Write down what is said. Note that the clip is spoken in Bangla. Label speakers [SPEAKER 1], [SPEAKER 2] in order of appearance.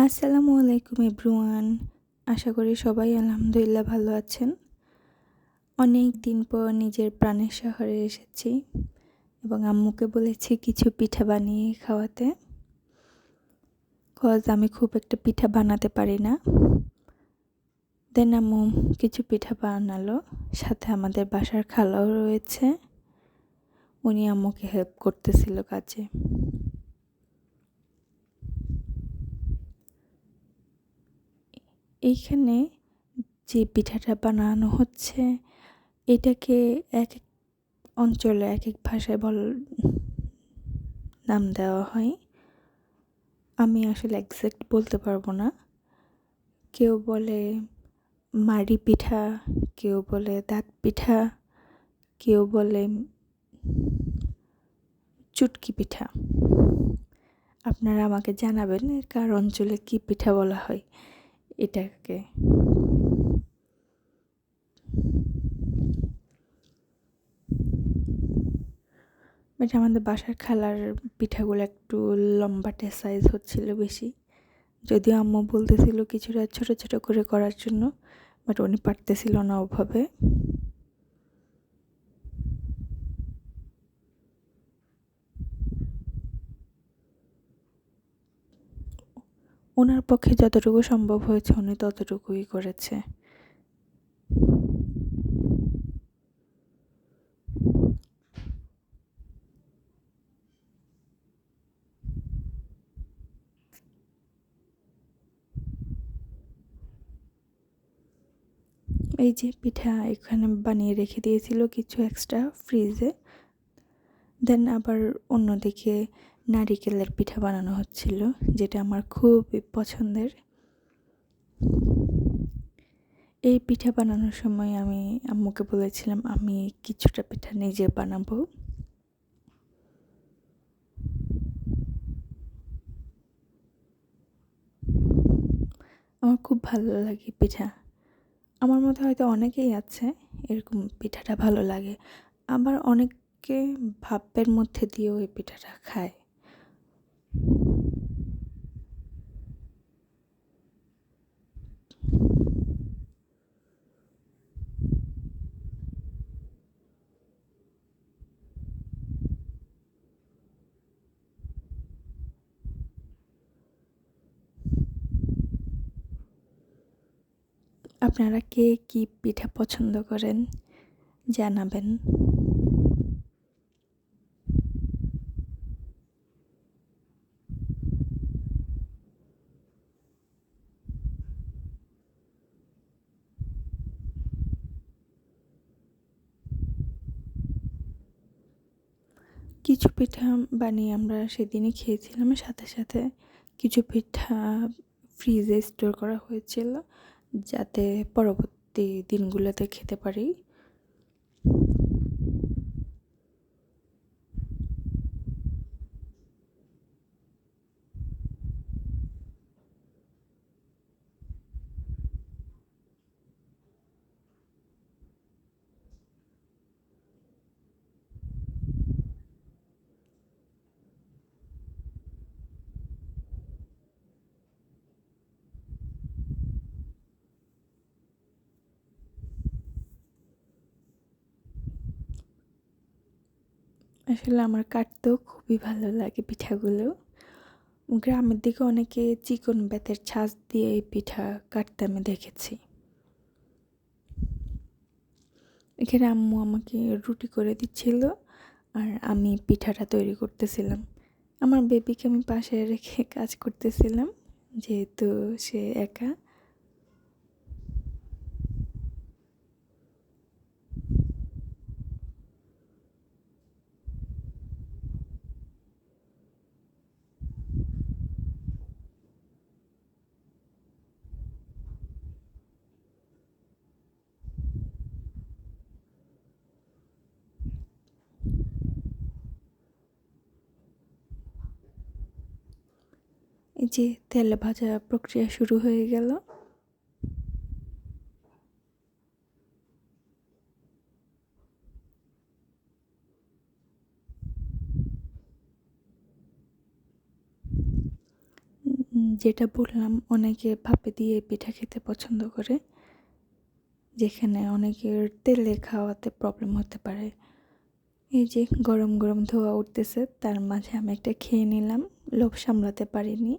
[SPEAKER 1] আসসালামু আলাইকুম এভরিওয়ান। আশা করি সবাই আলহামদুলিল্লাহ ভালো আছেন। অনেক দিন পর নিজের প্রাণের শহরে এসেছি এবং আম্মুকে বলেছি কিছু পিঠা বানিয়ে খাওয়াতে। কজ আমি খুব একটা পিঠা বানাতে পারি না। দেন আম্মু কিছু পিঠা বানালো, সাথে আমাদের বাসার খালাও রয়েছে। উনি আম্মুকে হেল্প করতেছিল কাজে। এইখানে যে পিঠাটা বানানো হচ্ছে, এটাকে এক এক অঞ্চলে এক এক ভাষায় বল, নাম দেওয়া হয়। আমি আসলে একজ্যাক্ট বলতে পারব না। কেউ বলে মাড়ি পিঠা, কেউ বলে দাঁত পিঠা, কেউ বলে চুটকি পিঠা। আপনারা আমাকে জানাবেন কার অঞ্চলে কী পিঠা বলা হয়। এটাকে। বাট আমাদের বাসার খেলার পিঠাগুলো একটু লম্বাটে সাইজ হচ্ছিল বেশি। যদিও আম্মু বলতেছিল কিছুটা ছোট ছোট করে করার জন্য বাট উনি পারতেছিল না ওভাবে। ওনার পক্ষে যতটুকু সম্ভব হয়েছে, উনি ততটুকুই করেছে। এই যে পিঠা এখানে বানিয়ে রেখে দিয়েছিল কিছু এক্সট্রা ফ্রিজে দেন আবার অন্যদিকে নারিকেলের পিঠা বানানো হচ্ছিল, যেটা আমার খুবই পছন্দের। এই পিঠা বানানোর সময় আমি আম্মুকে বলেছিলাম, আমি কিছুটা পিঠা নিজে বানাবো। আমার খুব ভালো লাগে পিঠা। আমার মধ্যে হয়তো অনেকেই আছে, এরকম পিঠাটা ভালো লাগে। আবার অনেকে ভাপের মধ্যে দিয়েও এই পিঠাটা খায়? আপনারা কে কী পিঠা পছন্দ করেন? জানাবেন। কিছু পিঠা বানিয়ে আমরা সেদিনই খেয়েছিলাম। সাথে সাথে কিছু পিঠা ফ্রিজে স্টোর করা হয়েছিল, যাতে পরবর্তী দিনগুলোতে খেতে পারি। আসলে আমার কাটতেও খুবই ভালো লাগে পিঠাগুলো। গ্রামের দিকে অনেকে চিকন বেতের ছাঁচ দিয়ে এই পিঠা কাটতে আমি দেখেছি। এখানে আম্মু আমাকে রুটি করে দিচ্ছিল আর আমি পিঠাটা তৈরি করতেছিলাম। আমার বেবিকে আমি পাশে রেখে কাজ করতেছিলাম, যেহেতু সে একা। এই যে তেলে ভাজা প্রক্রিয়া শুরু হয়ে গেল। যেটা বললাম, অনেকে ভাপে দিয়ে পিঠা খেতে পছন্দ করে, যেখানে অনেকের তেলে খাওয়াতে প্রবলেম হতে পারে। এই যে গরম গরম ধোয়া উঠতেছে, তার মাঝে আমি একটা খেয়ে নিলাম, লোভ সামলাতে পারিনি।